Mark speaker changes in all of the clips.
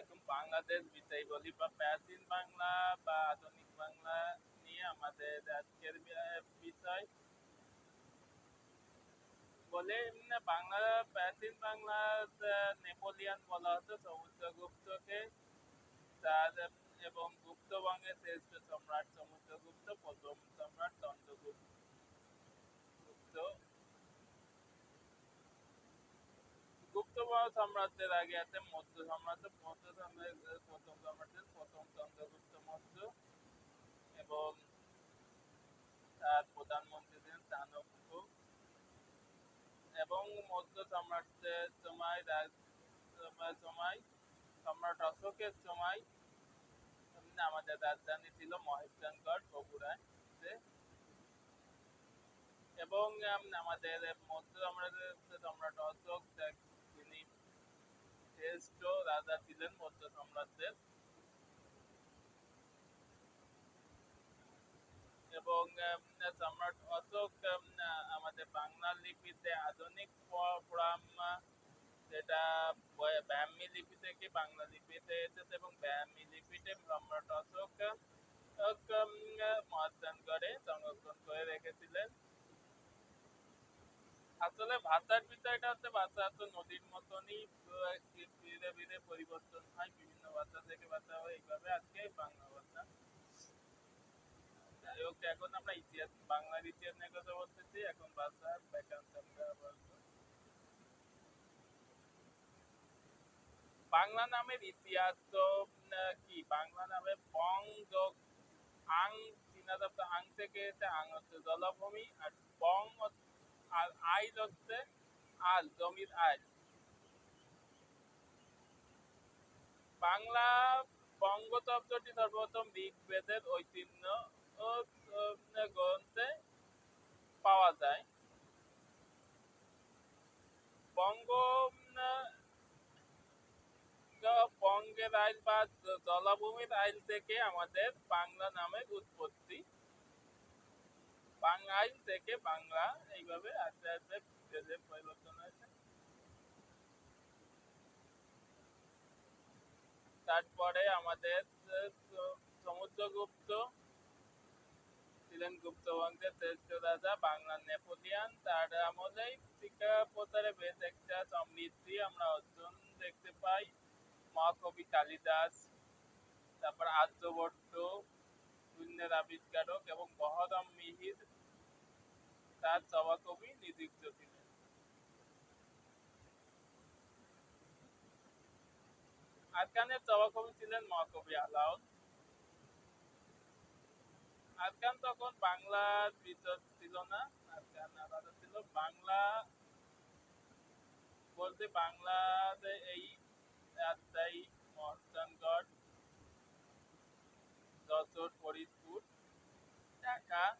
Speaker 1: আলাইকুম বাংলাদেশ বিষয় বলি বা প্রাচীন বাংলা বা আধুনিক বাংলা নিয়ে আমাদের আজকের বিষয় বলে বাংলা, প্রাচীন বাংলা নেপোলিয়ান বলা হতো সমুদ্রগুপ্তকে তার এবং গুপ্তবঙ্গের শ্রেষ্ঠ সম্রাট সমুদ্রগুপ্ত প্রথম সম্রাট চন্দ্রগুপ্ত গুপ্ত গুপ্ত সাম্রাজ্যের আগে আছে, মধ্য সাম্রাজ্য মধ্য সাম্রাজ্যের প্রথম সাম্রাজ্যের প্রথম চন্দ্রগুপ্ত মৌর্য এবং তার প্রধানমন্ত্রী ছিলেন চাণক্য এবং মধ্য সাম্রাজ্যের সময় রাজ- সময় সম্রাট অশোকের সময়, আমাদের রাজধানী ছিল মহেশগঞ্জ বগুড়ায় এবং আমাদের মধ্য সাম্রাজ্যের সম্রাট অশোক শ্রেষ্ঠ রাজা ছিলেন মধ্য সাম্রাজ্যের এবং সম্রাট অশোক আমাদের বাংলা লিপিতে আধুনিক যেটা বয়- ব্রাহ্মী লিপি থেকে বাংলা লিপিতে এসেছে এবং ব্রাহ্মী লিপিতে সম্রাট অশোক মহাস্থান করে সংরক্ষণ করে রেখেছিলেন। আসলে ভাষার বিষয়টা হচ্ছে ভাষা তো নদীর মতনই ধীরে ধীরে পরিবর্তন হয়, বিভিন্ন ভাষা থেকে ভাষা হয়, এইভাবে আজকে বাংলা ভাষা। যাই হোক, এখন আমরা ইতিহাস, বাংলার ইতিহাস নিয়ে কথা বলতেছি, এখন ভাষা বলব। বাংলা নামের ইতিহাস তো কি? বাংলা নামে বং, যোগ, আং, চীনা আং থেকে এসে আং হচ্ছে জলভূমি, আর বং হচ্ছে- আর আইল হচ্ছে আল, জমির আইল। বাংলা বঙ্গ শব্দটি সর্বপ্রথম ঋগ্বেদের ঐতিহ্য গ্রন্থে পাওয়া যায়। বঙ্গ, বঙ্গের আইল বা জলাভূমির আইল থেকে আমাদের বাংলা নামের উৎপত্তি। বাংলাইল থেকে বাংলা এইভাবে আস্তে আস্তে দেশের পরিবর্তন হয়েছে। তারপরে আমাদের সমুদ্রগুপ্ত, ছিলেন গুপ্ত বংশের শ্রেষ্ঠ রাজা বাংলার নেপোলিয়ান। তার আমলেই শিক্ষা প্রচারে বেশ একটা সমৃদ্ধি আমরা অর্জন দেখতে পাই। মহাকবি কালিদাস, তারপর আর্যভট্ট শূন্যের আবিষ্কারক এবং বহরম মিহির তার সভাকবি নিযুক্ত ছিলেন। আরকানের সভাকবি ছিলেন মহাকবি আলাউল আরকান তখন বাংলার ভিতর ছিল না আরকান আলাদা ছিল। বাংলা বলতে বাংলাতে এই রাজশাহী মহস্থানগড় যশোর ফরিদপুর ঢাকা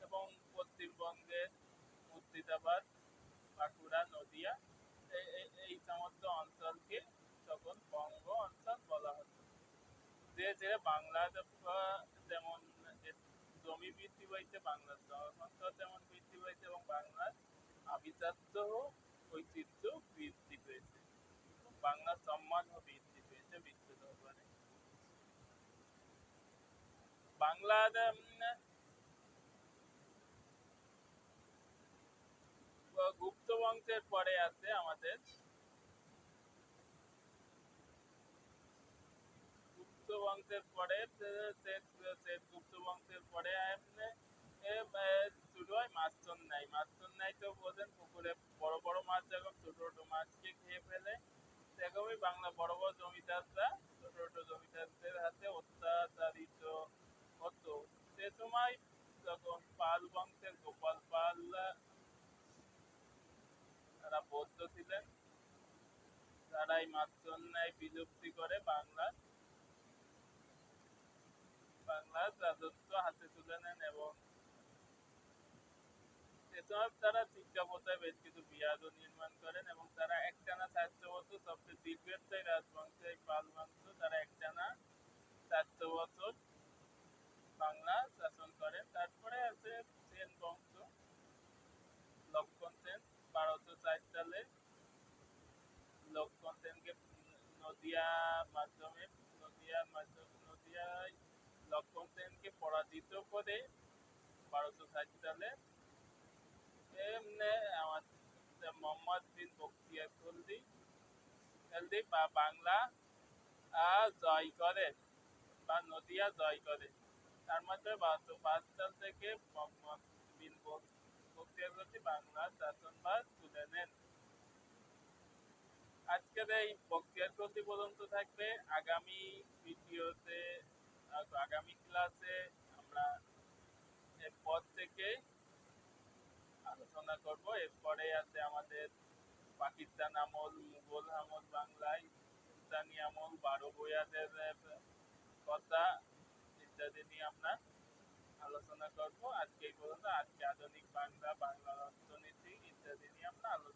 Speaker 1: এবং পশ্চিমবঙ্গের মুর্শিদাবাদ বাঁকুড়া নদিয়া এই- সমস্ত অঞ্চলকে তখন বঙ্গ অঞ্চল বলা হতো। ধীরে বাংলার আহ, যেমন জমি বৃদ্ধি পাইছে বাংলার জনসংখ্যা যেমন বৃদ্ধি পাইছে এবং বাংলার আভিজাত্য ঐতিহ্য বৃদ্ধি পেয়েছে। বাংলার সম্মানও বৃদ্ধি বাংলার গুপ্ত বংশের পরে আছে আমাদের। গুপ্ত বংশের পরে গুপ্ত বংশের পরে এ, শুরু হয় মাছচন্নাই মাছচন্নাই তো বোঝেন পাল বংশের গোপাল পাল, তারা বৌদ্ধ ছিলেন। তারা এই মাতৃন্যায় বিলুপ্তি করে বাংলার বাংলার রাজত্ব হাতে তুলে নেন এবং সে সময় তারা শিক্ষা প্রথায় বেশ কিছু বিহার নির্মাণ করেন এবং তারা একটানা চারশো বছর সবচেয়ে দীর্ঘস্থায়ী রাজবংশ এই পাল বংশ তারা একটানা চারশো বছর বাংলা শাসন করেন তারপরে আছে সেন বংশ লক্ষণ সেন বারোশো ষাট সালে লক্ষণ সেনকে নদিয়া মাধ্যমে নদিয়ার মাধ্যমে নদিয়ায় লক্ষণ সেনকে পরাজিত করে বারোশো ষাট সালে এমনি আমাদের মোহাম্মদ বিন বখতিয়ার খলজি খলজি বা বাংলা জয় করেন বা নদিয়া জয় করে। তার মধ্যে বারোশো পাঁচ সাল থেকে মোহাম্মদ বিন বখতিয়ার খলজি বাংলার শাসনভার আজকের এই বক্তিয়ার খলজি পর্যন্ত থাকবে। আগামী ভিডিওতে আগামী ক্লাসে আমরা এরপর থেকে আলোচনা করব। এরপরে আছে আমাদের পাকিস্তান আমল, মুঘল আমল, বাংলায় সুলতানি আমল, বারো বয়াদের কথা ইত্যাদি নিয়ে আমরা আলোচনা করব। আজকে এই পর্যন্ত। আজকে আধুনিক বাংলা, বাংলার অর্থনীতি ইত্যাদি নিয়ে আমরা আলোচনা